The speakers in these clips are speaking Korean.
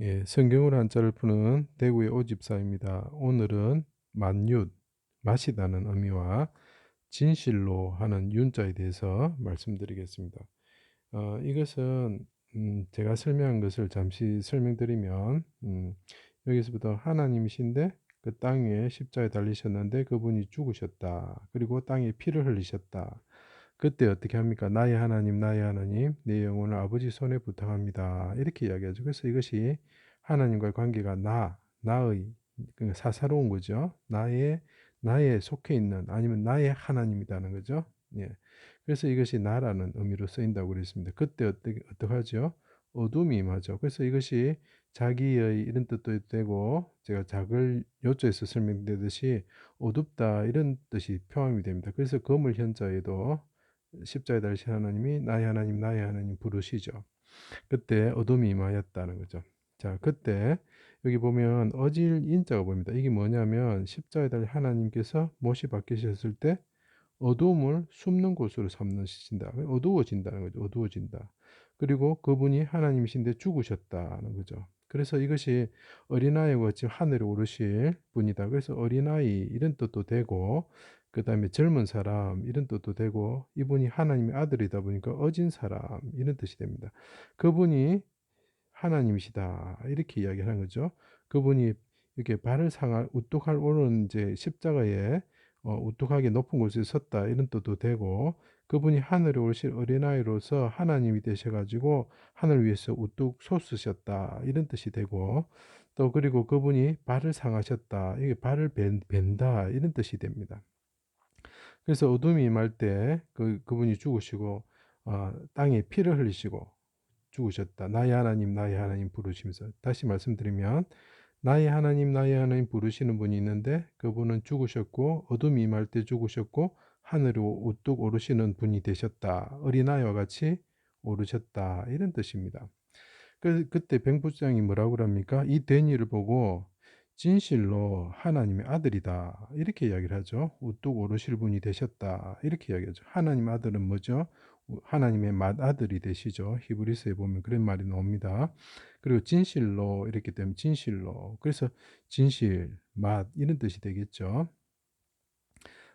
예, 성경으로 한자를 푸는 대구의 오집사입니다. 오늘은 만윷, 마시다는 의미와 진실로 하는 윤자에 대해서 말씀드리겠습니다. 어, 이것은 음, 제가 설명한 것을 잠시 설명드리면 음, 여기서부터 하나님이신데 그 땅 위에 십자에 달리셨는데 그분이 죽으셨다. 그리고 땅에 피를 흘리셨다. 그때 어떻게 합니까? 나의 하나님, 나의 하나님, 내 영혼을 아버지 손에 부탁합니다. 이렇게 이야기하죠. 그래서 이것이 하나님과의 관계가 나, 나의 그러니까 사사로운 거죠. 나의 나의 속해 있는 아니면 나의 하나님이라는 거죠. 예. 그래서 이것이 나라는 의미로 쓰인다고 그랬습니다. 그때 어떻게 어떡하죠? 어둠이 임하죠. 그래서 이것이 자기의 이런 뜻도 되고 제가 작을 요조에서 설명되듯이 어둡다 이런 뜻이 표함이 됩니다. 그래서 거물 현자에도 십자에 달리신 하나님이 나의 하나님 나의 하나님 부르시죠. 그때 어둠이 임하였다는 거죠. 자, 그때 여기 보면 어질 인자가 보입니다. 이게 뭐냐면 십자에 달린 하나님께서 못이 바뀌셨을 때 어두움을 숨는 곳으로 삼으신다. 어두워진다는 거죠. 어두워진다. 그리고 그분이 하나님이신데 죽으셨다는 거죠. 그래서 이것이 어린아이와 같이 하늘에 오르실 분이다. 그래서 어린아이 이런 뜻도 되고 그 다음에 젊은 사람 이런 뜻도 되고 이분이 하나님의 아들이다 보니까 어진 사람 이런 뜻이 됩니다. 그분이 하나님이시다 이렇게 이야기하는 거죠. 그분이 이렇게 발을 상할 우뚝할 오른 이제 십자가에 어, 우뚝하게 높은 곳에 섰다 이런 뜻도 되고 그분이 하늘에 오실 어린아이로서 하나님이 되셔가지고 하늘 위에서 우뚝 솟으셨다 이런 뜻이 되고 또 그리고 그분이 발을 상하셨다 이게 발을 벤, 벤다 이런 뜻이 됩니다. 그래서 어둠이 임할 때 그, 그분이 죽으시고 어, 땅에 피를 흘리시고 죽으셨다. 나의 하나님, 나의 하나님 부르시면서 다시 말씀드리면 나의 하나님, 나의 하나님 부르시는 분이 있는데 그분은 죽으셨고 어둠이 임할 때 죽으셨고 하늘로 우뚝 오르시는 분이 되셨다. 어린아이와 같이 오르셨다. 이런 뜻입니다. 그, 그때 백부장이 뭐라고 합니까? 이 데니를 보고 진실로 하나님의 아들이다. 이렇게 이야기를 하죠. 우뚝 오르실 분이 되셨다. 이렇게 이야기하죠. 하나님 아들은 뭐죠? 하나님의 맏아들이 되시죠. 히브리스에 보면 그런 말이 나옵니다. 그리고 진실로 이렇게 되면 진실로. 그래서 진실, 맏 이런 뜻이 되겠죠.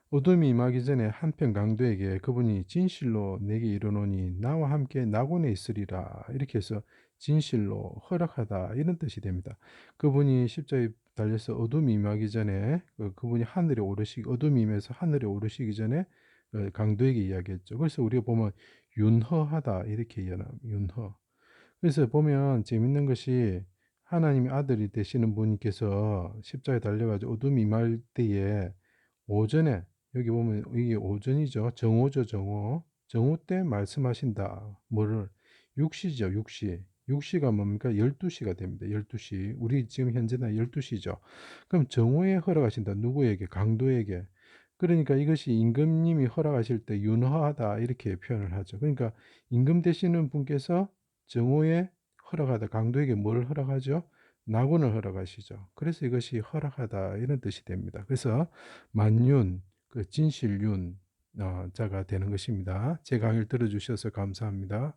어둠이 임하기 전에 한편 강도에게 그분이 진실로 내게 이르노니 나와 함께 낙원에 있으리라 이렇게 해서 진실로 허락하다 이런 뜻이 됩니다. 그분이 십자에 달려서 어둠이 임하기 전에 그, 그분이 하늘에 오르시기 어둠이 임해서 하늘에 오르시기 전에 그 강도에게 이야기했죠. 그래서 우리가 보면 윤허하다 이렇게 이해합니다. 윤허. 그래서 보면 재밌는 것이 하나님의 아들이 되시는 분께서 십자에 달려가지고 어둠이 임할 때에 오전에 여기 보면 이게 오전이죠. 정오죠, 정오. 정오 때 말씀하신다. 뭐를? 6시죠, 6시. 6시가 뭡니까? 12시가 됩니다. 12시. 우리 지금 현재는 12시죠. 그럼 정오에 허락하신다. 누구에게? 강도에게. 그러니까 이것이 임금님이 허락하실 때 윤허하다 이렇게 표현을 하죠. 그러니까 임금 되시는 분께서 정오에 허락하다 강도에게 뭘 허락하죠? 낙원을 허락하시죠. 그래서 이것이 허락하다 이런 뜻이 됩니다. 그래서 만윤, 그 진실윤 어, 자가 되는 것입니다. 제 강의를 들어주셔서 감사합니다.